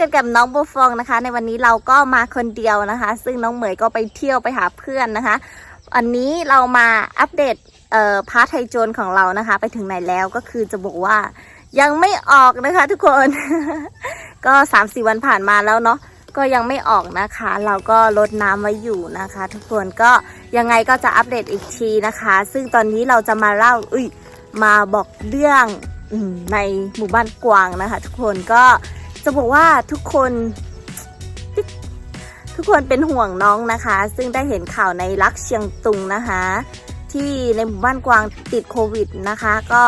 กันกับน้องโบฟองนะคะ ในวันนี้เราก็มาคนเดียวนะคะ ซึ่งน้องเหมยก็ไปเที่ยวไปหาเพื่อนนะคะวันนี้เรามาอัปเดตเอ่อพาร์ทไทโจรของเรานะคะ ไปถึงไหนแล้วก็คือจะบอกว่ายังไม่ออกนะคะทุกคน ก็สามสี่วันผ่านมาแล้วเนาะก็ยังไม่ออกนะคะ เราก็ลดน้ำไว้อยู่นะคะ ทุกคนก็ยังไงก็จะอัปเดตอีกทีนะคะ ซึ่งตอนนี้เราจะมาเล่าอุ้ยมาบอกเรื่องในหมู่บ้านกวางนะคะ ทุกคนก็ จะบอกว่าทุกคนทุกคนเป็นห่วงน้องนะคะ ซึ่งได้เห็นข่าวในรักเชียงตุงนะคะ ที่ในหมู่บ้านกวางติดโควิดนะคะ ก็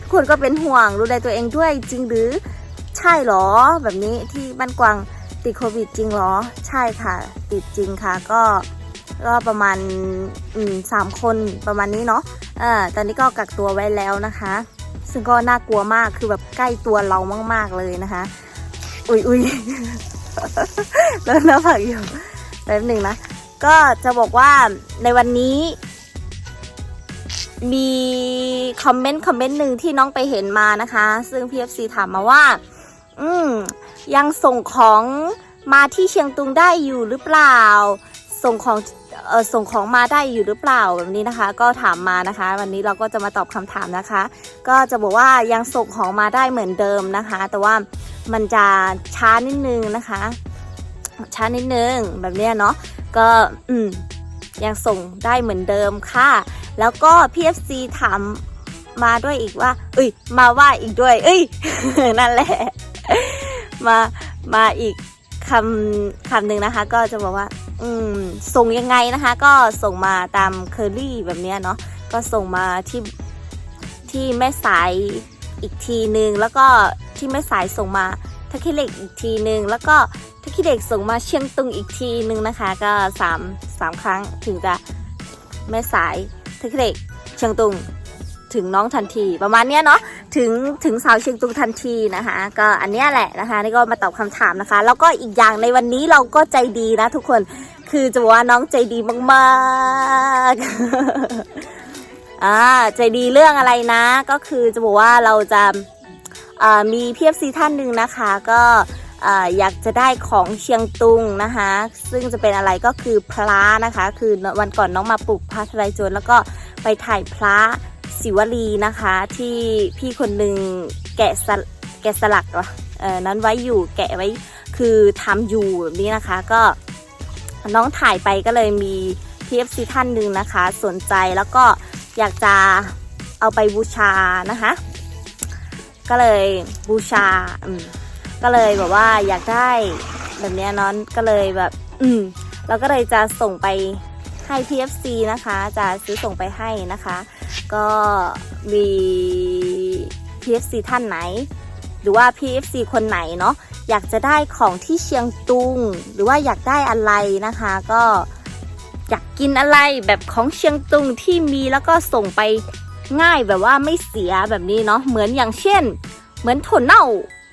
ทุกคนก็เป็นห่วงดูแลตัวเองด้วยจริงหรือใช่หรอ แบบนี้ที่บ้านกวางติดโควิดจริงหรอ ใช่ค่ะ ติดจริงค่ะ ก็ก็ประมาณอืมสามคนประมาณนี้เนาะเออตอนนี้ก็กักตัวไว้แล้วนะคะ ซึ่งก็น่ากลัวมากคือแบบใกล้ตัวเรามาก ๆเลยนะคะ อุ้ยอุ้ยแล้วน้ำผักอยู่แป๊บหนึ่งนะ ก็จะบอกว่าในวันนี้ มีคอมเมนต์คอมเมนต์หนึ่งที่น้องไปเห็นมานะคะ ซึ่ง PFC ถามมาว่า อืมยังส่งของมาที่เชียงตุงได้อยู่หรือเปล่า ส่งของเออส่งของมาได้อยู่หรือเปล่าแบบนี้นะคะ ก็ถามมานะคะ วันนี้เราก็จะมาตอบคำถามนะคะ ก็จะบอกว่ายังส่งของมาได้เหมือนเดิมนะคะ แต่ว่า มันจะช้านิดนึงนะคะ ช้านิดนึงแบบเนี้ยเนาะก็อืมยังส่งได้เหมือนเดิมค่ะ แล้วก็ PFC ถามมาด้วยอีกว่า เอ้ย มาว่าอีกด้วย เอ้ย นั่นแหละ มา มาอีกคำคำหนึ่งนะคะ ก็จะบอกว่า อืม ส่งยังไงนะคะ ก็ส่งมาตามเคอรี่แบบเนี้ยเนาะ ก็ส่งมาที่ที่แม่สาย อีกทีหนึ่งแล้วก็ที่แม่สายส่งมาทักคิเหล็กอีกทีหนึ่งแล้วก็ทักคิเหล็กส่งมาเชียงตุงอีกทีหนึ่งนะคะ ก็สามสามครั้งถึงจะแม่สายทักคิเหล็กเชียงตุงถึงน้องทันทีประมาณเนี้ยเนาะถึงถึงสาวเชียงตุงทันทีนะคะ ก็อันเนี้ยแหละนะคะนี่ก็มาตอบคำถามนะคะ แล้วก็อีกอย่างในวันนี้เราก็ใจดีนะทุกคนคือจะบอกว่าน้องใจดีมากๆ อ่าใจดีเรื่องอะไรนะ ก็คือจะบอกว่าเราจะมีพีเอฟซีท่านหนึ่งนะคะ ก็อ่าอยากจะได้ของเชียงตุงนะคะ ซึ่งจะเป็นอะไรก็คือพระนะคะ คือวันก่อนน้องมาปลูกพระทลายโจรแล้วก็ไปถ่ายพระศิวลีนะคะ ที่พี่คนหนึ่งแกะสลแกะสลักเอเออนั้นไว้อยู่แกะไว้คือทำอยู่แบบนี้นะคะ ก็น้องถ่ายไปก็เลยมี PFC ท่านหนึ่งนะคะ สนใจแล้วก็ อยากจะเอาไปบูชานะคะ ก็เลยบูชาอืมก็เลยแบบว่าอยากได้แบบเนี้ยน้องก็เลยแบบ อืมเราก็เลยจะส่งไปให้ PFC นะคะ จะซื้อส่งไปให้นะคะ ก็มี PFC ท่านไหน หรือว่า PFC คนไหนเนาะอยากจะได้ของที่เชียงตุง หรือว่าอยากได้อะไรนะคะ ก็ อยากกินอะไรแบบของเชียงตุงที่มีแล้วก็ส่งไปง่ายแบบว่าไม่เสียแบบนี้เนาะเหมือนอย่างเช่น เหมือนถั่วเน่า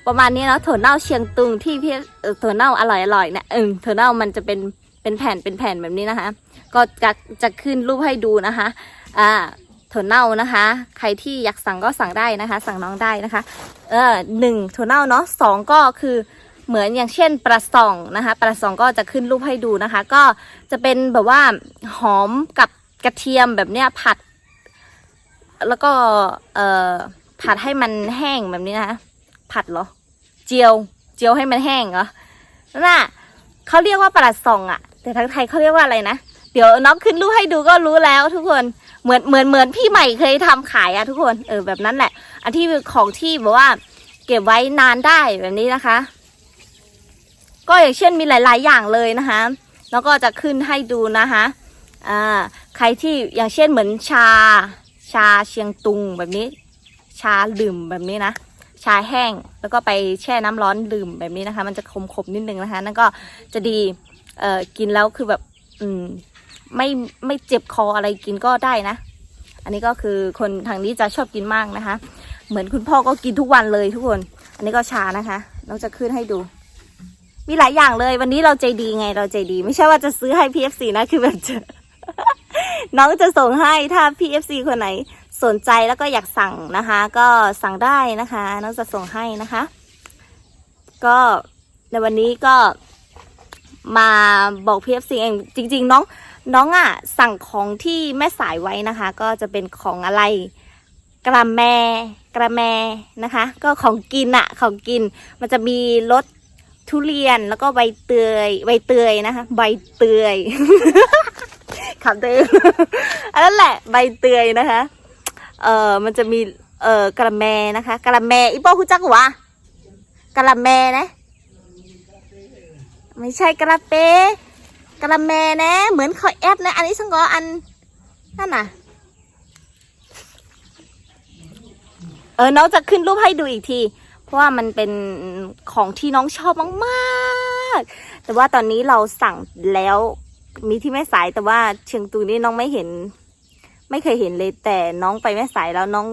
ประมาณนี้เนาะถั่วเน่าเชียงตุงที่พี่ถั่วเน่าอร่อยอร่อยๆเนี่ยเออถั่วเน่ามันจะเป็นเป็นแผ่นเป็นแผ่นแบบนี้นะคะ ก็จะจะขึ้นรูปให้ดูนะคะอ่าถั่วเน่านะคะ ใครที่อยากสั่งก็สั่งได้นะคะ สั่งน้องได้นะคะ เออหนึ่งถั่วเน่าเนาะสองก็คือ เหมือนอย่างเช่นปลาส่องนะคะปลาส่องก็จะขึ้นรูปให้ดูนะคะ ก็จะเป็นแบบว่าหอมกับกระเทียมแบบเนี้ยผัด แล้วก็เอ่อผัดให้มันแห้งแบบนี้นะคะผัดเหรอ เจียว เจียวให้มันแห้งเหรอนั่นน่ะเขาเรียกว่าปลาส่องอะแต่ทางไทยเขาเรียกว่าอะไรนะเดี๋ยวน้องขึ้นรูปให้ดูก็รู้แล้วทุกคนเหมือนเหมือนเหมือนพี่ใหม่เคยทำขายอะทุกคนเออแบบนั้นแหละ อันที่ของที่แบบว่า เก็บไว้นานได้แบบนี้นะคะ ก็อย่างเช่นมีหลาย ๆ อย่างเลยนะคะแล้วก็จะขึ้นให้ดูนะคะอ่าใครที่อย่างเช่นเหมือนชา ชาเชียงตุงแบบนี้ ชาดื่มแบบนี้นะชาแห้งแล้วก็ไปแช่น้ำร้อนดื่มแบบนี้นะคะ มันจะขมๆนิดนึงนะคะ นั่นก็จะดีเอ่อกินแล้วคือแบบอืมไม่ไม่เจ็บคออะไรกินก็ได้นะ อันนี้ก็คือคนทางนี้จะชอบกินมากนะคะ เหมือนคุณพ่อก็กินทุกวันเลยทุกคน อันนี้ก็ชานะคะน้องจะขึ้นให้ดู มีหลายอย่างเลย วันนี้เราใจดีไงเราใจดี ไม่ใช่ว่าจะซื้อให้ PFC นะคือแบบจะน้องจะส่งให้ถ้า PFC คนไหนสนใจแล้วก็อยากสั่งนะคะ ก็สั่งได้นะคะ น้องจะส่งให้นะคะ ก็ในวันนี้ก็มาบอก PFC เองจริง ๆ น้องน้องอะสั่งของที่แม่สายไว้นะคะ ก็จะเป็นของอะไรกระแมกระแมนะคะ ก็ของกินอะของกิน มันจะมีรส ทุเรียนแล้วก็ใบเตยใบเตยนะคะ ใบเตยขับตัวเองอันนั้นแหละ ใบเตยนะคะ เออมันจะมีเออกระแมนะคะกระแมอีโป้คุณจักวะกระแมนะไม่ใช่กระเปกระแมนะ เหมือนคอยแอดนะ อันนี้สังกออันนั่นน่ะเออน้องจะขึ้นรูปให้ดูอีกที ราะว่ามันเป็นของที่น้องชอบมากๆ แต่ว่าตอนนี้เราสั่งแล้วมีที่แม่สายแต่ว่าเชียงตูนี่น้องไม่เห็น ไม่เคยเห็นเลย แต่น้องไปแม่สายแล้วน้อง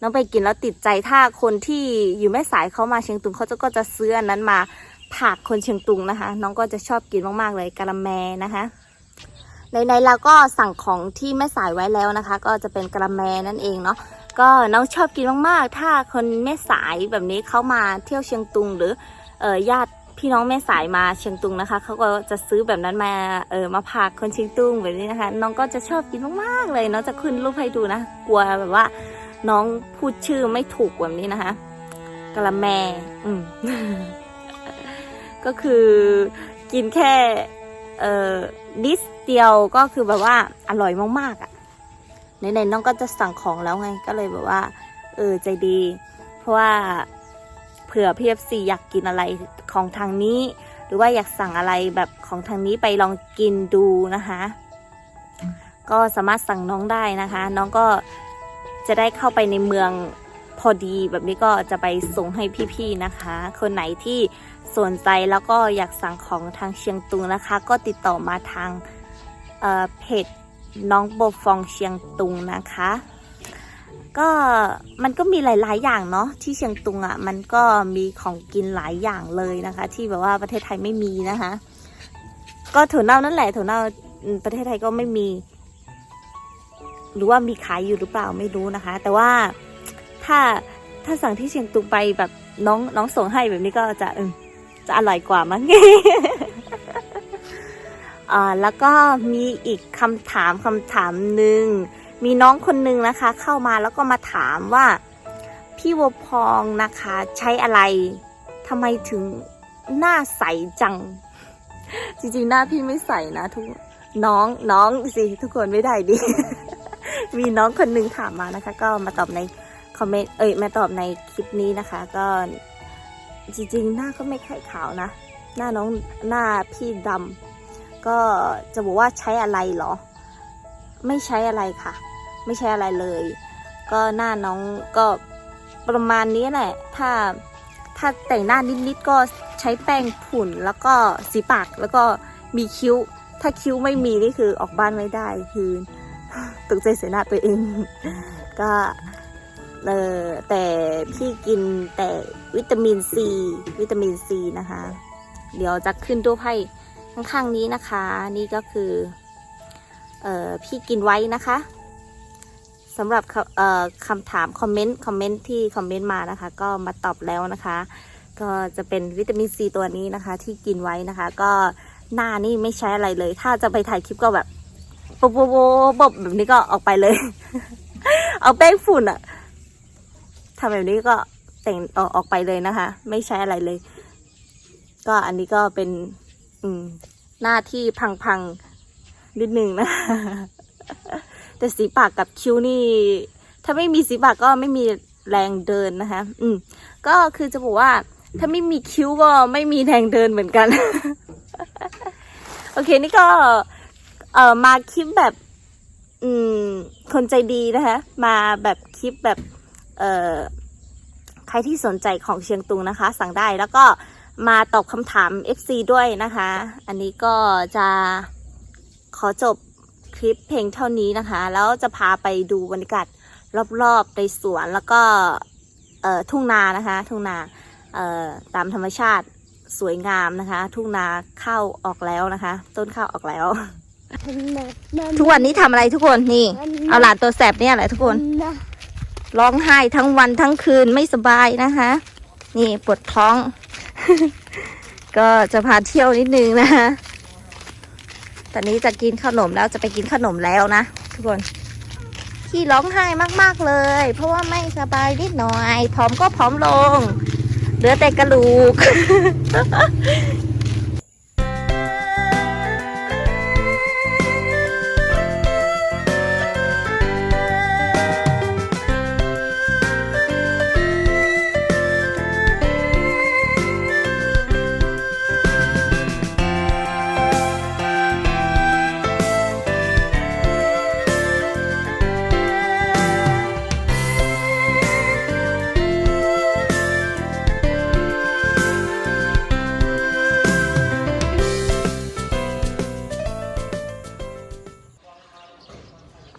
น้องไปกินแล้วติดใจถ้าคนที่อยู่แม่สายเขามาเชียงตุงเขาจะก็จะซื้ออันนั้นมาผักคนเชียงตุงนะคะ น้องก็จะชอบกินมากๆเลยกะละแมนะคะในๆเราก็สั่งของที่แม่สายไว้แล้วนะคะ ก็จะเป็นกะละแมนั่นเองเนาะ ก็น้องชอบกินมากๆ ถ้าคนแม่สายแบบนี้เขามาเที่ยวเชียงตุงหรือเออญาติพี่น้องแม่สายมาเชียงตุงนะคะเขาก็จะซื้อแบบนั้นมาเออมาผักคนเชียงตุงแบบนี้นะคะ น้องก็จะชอบกินมากๆเลยน้องจะขึ้นรูปให้ดูนะ กลัวแบบว่า น้องพูดชื่อไม่ถูกแบบนี้นะคะกะละแมอืมก็คือกินแค่เอ่อนิดเดียวก็คือแบบว่าอร่อยมากๆอะ่ะ ไหนๆน้องก็จะสั่งของแล้วไงก็เลยแบบว่า เออใจดี เพราะว่าเผื่อพีเอฟซีอยากกินอะไรของทางนี้ หรือว่าอยากสั่งอะไรแบบของทางนี้ไปลองกินดูนะคะ ก็สามารถสั่งน้องได้นะคะ น้องก็จะได้เข้าไปในเมืองพอดีแบบนี้ก็จะไปส่งให้พี่ๆนะคะ คนไหนที่สนใจแล้วก็อยากสั่งของทางเชียงตุงนะคะ ก็ติดต่อมาทางเเพจ น้องโบฟองเชียงตุงนะคะ ก็มันก็มีหลาย ๆ อย่างเนาะที่เชียงตุงอะ่ะ มันก็มีของกินหลายอย่างเลยนะคะ ที่แบบว่าประเทศไทยไม่มีนะคะ ก็ถั่วเน่านั่นแหละถั่วเน่าประเทศไทยก็ไม่มี หรือว่ามีขายอยู่หรือเปล่าไม่รู้นะคะ แต่ว่าถ้าถ้าสั่งที่เชียงตุงไปแบบน้องน้องส่งให้แบบนี้ก็จะเออจะอร่อยกว่ามั้ง แล้วก็มีอีกคำถามคำถามหนึ่งมีน้องคนหนึ่งนะคะ เข้ามาแล้วก็มาถามว่า พี่วพองนะคะใช้อะไรทำไมถึงหน้าใสจัง จริงๆหน้าพี่ไม่ใสนะทุกน้องน้องสิทุกคนไม่ได้ดิ มีน้องคนหนึ่งถามมานะคะ ก็มาตอบในคอมเมนต์เอ้ยมาตอบในคลิปนี้นะคะ ก็จริงๆ หน้าก็ไม่ค่อยขาวนะ หน้าน้องหน้าพี่ดำ ก็จะบอกว่าใช้อะไรเหรอ ไม่ใช้อะไรค่ะ ไม่ใช้อะไรเลย ก็หน้าน้องก็ประมาณนี้แหละ ถ้าถ้าแต่งหน้านิดๆก็ใช้แป้งผุ่นแล้วก็สีปากแล้วก็มีคิ้ว ถ้าคิ้วไม่มีนี่คือออกบ้านไม่ได้คือตกใจเสียหน้าตัวเอง ก็เออแต่พี่กินแต่วิตามินซีวิตามินซีนะคะ เดี๋ยวจะขึ้นรูปให้ ข้างๆนี้นะคะ นี่ก็คือเอ่อพี่กินไว้นะคะสำหรับคำเอ่อคำถามคอมเมนต์คอมเมนต์ที่คอมเมนต์มานะคะ ก็มาตอบแล้วนะคะ ก็จะเป็นวิตามินซีตัวนี้นะคะ ที่กินไว้นะคะ ก็หน้านี่ไม่ใช้อะไรเลย ถ้าจะไปถ่ายคลิปก็แบบโบโบโบบแบบนี้ก็ออกไปเลย เอาแป้งฝุ่นอะทำแบบนี้ก็แต่งออกออกไปเลยนะคะ ไม่ใช้อะไรเลย ก็อันนี้ก็เป็น อืม หน้าที่พังๆนิดนึงนะ แต่สีปากกับคิ้วนี่ ถ้าไม่มีสีปากก็ไม่มีแรงเดินนะคะ อืม ก็คือจะบอกว่า ถ้าไม่มีคิ้วก็ไม่มีแรงเดินเหมือนกัน โอเค นี่ก็ เอ่อ มาคลิปแบบ อืม คนใจดีนะคะ มาแบบคลิปแบบ เอ่อ ใครที่สนใจของเชียงตุงนะคะ สั่งได้แล้วก็ มาตอบคำถาม FC ด้วยนะคะ อันนี้ก็จะขอจบคลิปเพลงเท่านี้นะคะ แล้วจะพาไปดูบรรยากาศรอบๆในสวนแล้วก็เอ่อทุ่งนานะคะ ทุ่งนาเอ่อตามธรรมชาติสวยงามนะคะ ทุ่งนาข้าวออกแล้วนะคะ ต้นข้าวออกแล้ว ทุกวันนี้ทำอะไรทุกคนนี่ เอาหลานตัวแสบเนี่ยแหละทุกคนร้องไห้ทั้งวันทั้งคืนไม่สบายนะคะ นี่ปวดท้อง ก็จะพาเที่ยวนิดนึงนะตอนนี้จะกินขนมแล้วจะไปกินขนมแล้วนะทุกคนที่ร้องไห้มาก ๆเลย เพราะว่าไม่สบายนิดหน่อยผอมก็ผอมลง เหลือแต่กระดูก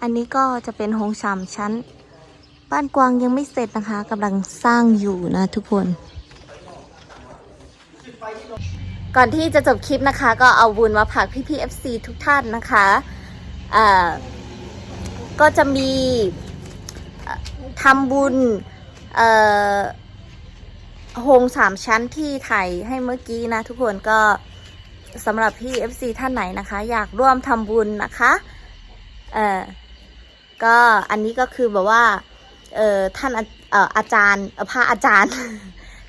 อันนี้ก็จะเป็นโฮงสามชั้น บ้านกวางยังไม่เสร็จนะคะกำลังสร้างอยู่นะทุกคน ก่อนที่จะจบคลิปนะคะ ก็เอาบุญมาผักพี่พีเอฟซีทุกท่านนะคะอ่าก็จะมีทำบุญเอ่อโฮงสามชั้นที่ไทยให้เมื่อกี้นะ ทุกคนก็สำหรับพี่ FC ท่านไหนนะคะ อยากร่วมทำบุญนะคะ เอ่อ ก็อันนี้ก็คือแบบว่าเออท่านอาเอออาจารย์พระอาจารย์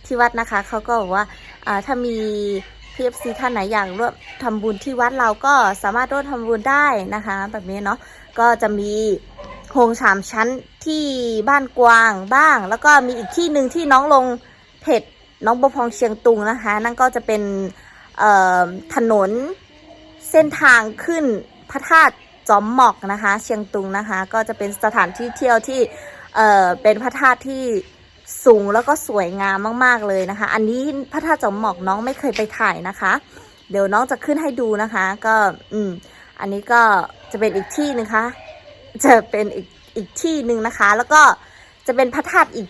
ที่วัดนะคะเขาก็บอกว่าถ้ามี PFC ท่านไหนอยากร่วมทำบุญที่วัดเราก็สามารถร่วมทำบุญได้นะคะ แบบนี้เนาะก็จะมีโฮงสามชั้นที่บ้านกวางบ้าง แล้วก็มีอีกที่หนึ่งที่น้องลงเพจน้องบพองเชียงตุงนะคะ นั่นก็จะเป็นถนนเส้นทางขึ้นพระธาตุ จอมหมอกนะคะ เชียงตุงนะคะ ก็จะเป็นสถานที่เที่ยวที่เอ่อเป็นพระธาตุที่สูงแล้วก็สวยงามมากๆเลยนะคะ อันนี้พระธาตุจอมหมอกน้องไม่เคยไปถ่ายนะคะ เดี๋ยวน้องจะขึ้นให้ดูนะคะ ก็อืมอันนี้ก็จะเป็นอีกที่นึงคะ จะเป็นอีกอีกที่หนึ่งนะคะ แล้วก็จะเป็นพระธาตุอีก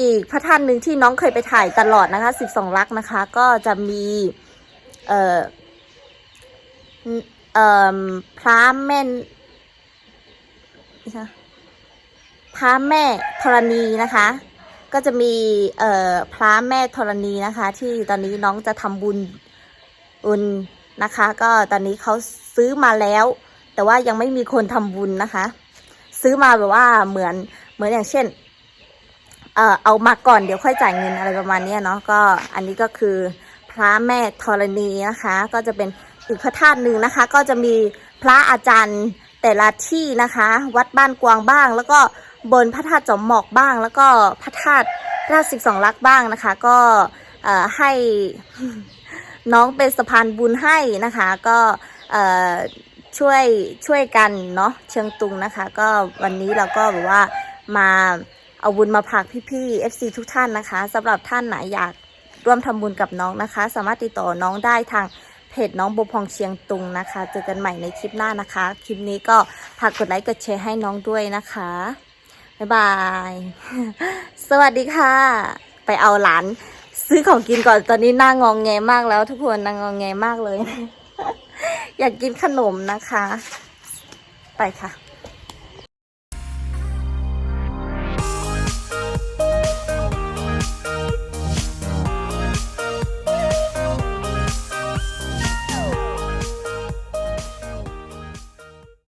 อีกพระธาตุหนึ่งที่น้องเคยไปถ่ายตลอดนะคะ12ลักษณ์นะคะ ก็จะมี เอ่อ เอ่อพระแม่พระแม่ธรณีนะคะ ก็จะมีเอ่อพระแม่ธรณีนะคะ ที่ตอนนี้น้องจะทำบุญอุนนะคะ ก็ตอนนี้เขาซื้อมาแล้ว แต่ว่ายังไม่มีคนทำบุญนะคะ ซื้อมาแบบว่าเหมือนเหมือนอย่างเช่นเอ่อเอามาก่อนเดี๋ยวค่อยจ่ายเงินอะไรประมาณนี้เนาะก็อันนี้ก็คือพระแม่ธรณีนะคะ ก็จะเป็น อีกพระธาตุหนึ่งนะคะ ก็จะมีพระอาจารย์แต่ละที่นะคะ วัดบ้านกวางบ้าง แล้วก็บนพระธาตุจอมหมอกบ้าง แล้วก็พระธาตุราชสิบสองลักบ้างนะคะ ก็ให้น้องเป็นสะพานบุญให้นะคะ ก็ช่วยช่วยกันเนาะเชิงตุงนะคะ ก็วันนี้เราก็แบบว่ามาเอาบุญมาผักพี่ๆ FC ทุกท่านนะคะสำหรับท่านไหนอยากร่วมทำบุญกับน้องนะคะ สามารถติดต่อน้องได้ทาง เพจน้องโบพองเชียงตุงนะคะ เจอกันใหม่ในคลิปหน้านะคะ คลิปนี้ก็ฝากกดไลค์กดแชร์ให้น้องด้วยนะคะ บ๊ายบาย สวัสดีค่ะ ไปเอาหลาน ซื้อของกินก่อนตอนนี้หน้างองแงมากแล้ว ทุกคนนางงองแงมากเลย อยากกินขนมนะคะ ไปค่ะ